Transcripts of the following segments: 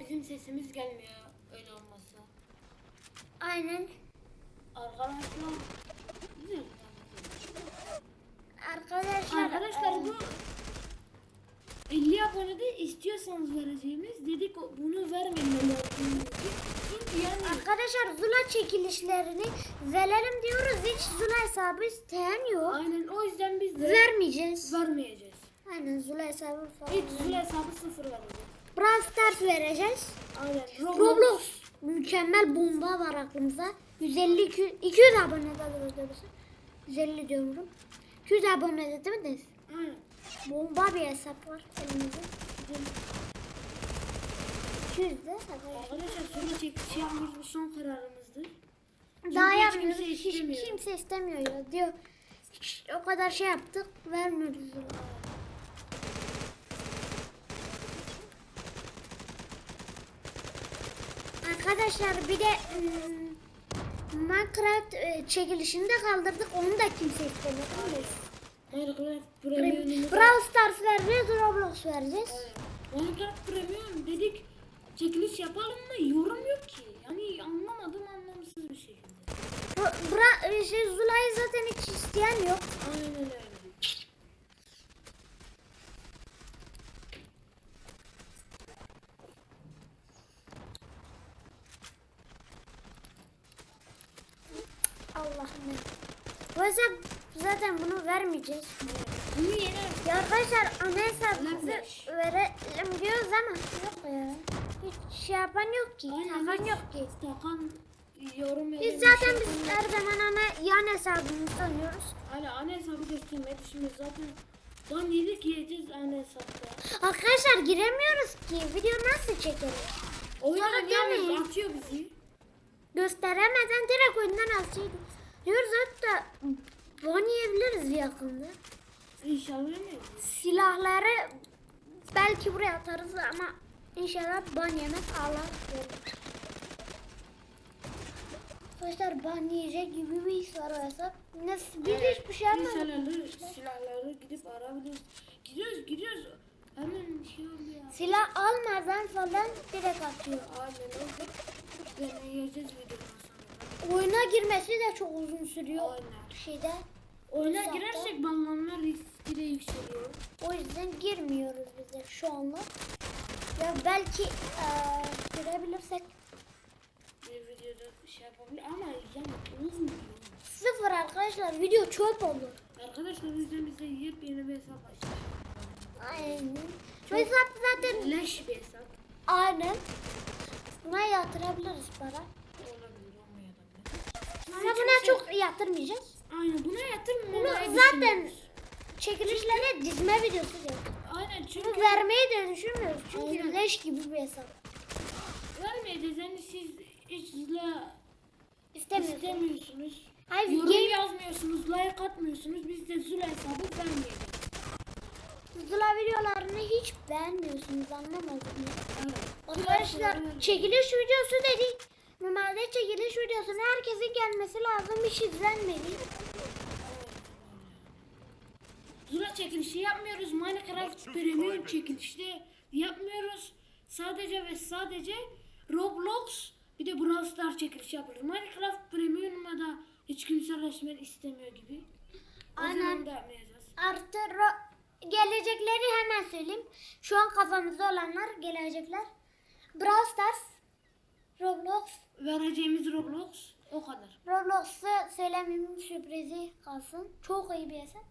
bizim sesimiz gelmiyor öyle olmasa. Aynen. Arkadaşlar güzel. Arkadaşlar. Arkadaşlar e, bu 50 abonede istiyorsanız vereceğimiz dedik bunu Çünkü yani Arkadaşlar Zula çekilişlerini verelim diyoruz. Hiç Zula hesabı isteyen yok. aynen o yüzden biz de Vermeyeceğiz. vermeyeceğiz. Aynen Zula hesabı falan. Hiç Zula hesabı sıfır vereceğiz. Brawl Stars vereceğiz. Aynen. Roblox. Mükemmel bomba var aklımıza. 150 200, 200 abone doğrusu. 150 diyorum. 200 abone değil mi? Aynen. Bomba bir hesap var elimizde. 200 de. arkadaşlar. Sonra yapmamız bu son kararımızdır. Daha yapmıyoruz. kimse Hiç istemiyor. kimse istemiyor ya. Diyor. Hiç, o kadar şey yaptık. Vermiyoruz. Arkadaşlar bir de ım, Minecraft e, çekilişini de kaldırdık. Onu da kimse mi? Minecraft Premium'u Brawl Stars vereceğiz, Roblox vereceğiz. Minecraft Premium dedik çekiliş yapalım mı? Yorum yok ki. Yani anlamadım anlamsız bir şekilde. Bra- Bra e, şey, Zula'yı zaten hiç isteyen yok. Aynen öyle. Allah'ım. Hesap zaten bunu vermeyeceğiz. Bunu yeni Ya arkadaşlar ana hesabımızı verelim diyoruz ama yok ya. Hiç şey yapan yok ki. Takan yok ki. takan yorum Biz zaten şey biz her zaman ana yan hesabımızı tanıyoruz. Aynen anne hesabı göstermeyi düşünüyoruz zaten. Ban yedik yiyeceğiz anne hesapta. Arkadaşlar giremiyoruz ki. Video nasıl çekelim? Oyun oynayamıyoruz atıyor bizi. Gösteremeden direkt oyundan alsaydık. Diyoruz hatta ban yiyebiliriz yakında. İnşallah yemeyiz. Silahları belki buraya atarız ama inşallah ban yemez Allah korusun. Arkadaşlar ban yiyecek gibi bir his var o hesap. Ne, biz hiçbir şey yapmadık. silahları, silahları gidip arabiliriz. Gidiyoruz gidiyoruz. Hemen şey oluyor. Silah almadan falan direkt atıyor. Aynen öyle. Deneyeceğiz videodan sonra. Oyuna girmesi de çok uzun sürüyor. Aynen. Şeyde. Oyuna Hesapta. girersek banlanma riski de yükseliyor. O yüzden girmiyoruz biz de şu anla. Ya belki eee girebilirsek Bir videoda şey yapabilir ama yani olmuyor. sıfır arkadaşlar video çöp olur. Arkadaşlar o yüzden bize yepyeni bir hesap açtık. Aynen. Bu hesap zaten Leş bir hesap. aynen. Buna yatırabiliriz para. Olabilir olmayabilir. Ama buna çok yatırmayacağız. Aynen buna. Bunu zaten çekilişlere dizme videosu diyor. Aynen çünkü Bunu vermeyi de düşünmüyoruz. Çünkü Aynen. leş gibi bir hesap. vermeyeceğiz. Yani siz hiç zula İstemiyoruz. istemiyorsunuz. Hayır, Yorum game- yazmıyorsunuz, like atmıyorsunuz. Biz de zula hesabı vermeyelim. Zula videolarını hiç beğenmiyorsunuz anlamadım. ya. Arkadaşlar çekiliş videosu dedik. Normalde çekiliş videosuna herkesin gelmesi lazım. Hiç izlenmedi. Zula çekilişi yapmıyoruz. Minecraft Premium çekilişi de yapmıyoruz. Sadece ve sadece Roblox bir de Brawl Stars çekilişi yapıyoruz. Minecraft Premium'a da hiç kimse resmen istemiyor gibi. O Aynen. Artı ro- gelecekleri hemen söyleyeyim. Şu an kafamızda olanlar gelecekler. Brawl Stars, Roblox, Vereceğimiz Roblox o kadar. Roblox'u söylemeyeyim sürprizi kalsın. Çok iyi bir hesap.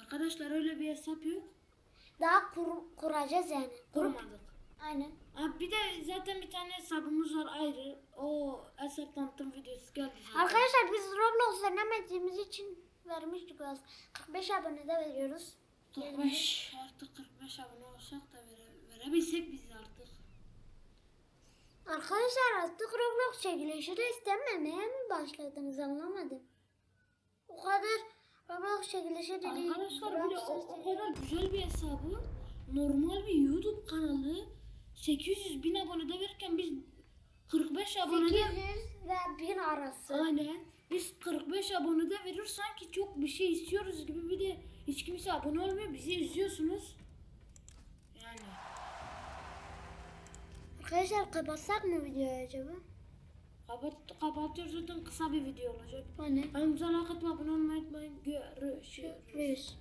Arkadaşlar öyle bir hesap yok. Daha kur- kuracağız yani. Kurup- Kurmadık. Aynen. Abi bir de zaten bir tane hesabımız var ayrı. O hesap tanıtım videosu geldi zaten. Arkadaşlar biz Roblox veremediğimiz için vermiştik az. 45 abone de veriyoruz. 45 artık 45 abone olsak da vere, verebilsek biz artık. Arkadaşlar artık Roblox çekilişi de istememeye mi başladınız anlamadım. O kadar Roblox çekilişi dedi. Arkadaşlar bir de o, o kadar güzel bir hesabı normal bir YouTube kanalı 800 bin abonede verirken biz 45 abonede 800 ve 1000 arası. aynen biz 45 abonede verir sanki çok bir şey istiyoruz gibi bir de hiç kimse abone olmuyor bizi üzüyorsunuz. Arkadaşlar kapatsak mı videoyu acaba? Kapat, kapatıyoruz zaten kısa bir video olacak. O ne? Kanalımıza like atmayı, abone olmayı unutmayın. Görüşürüz. Reis.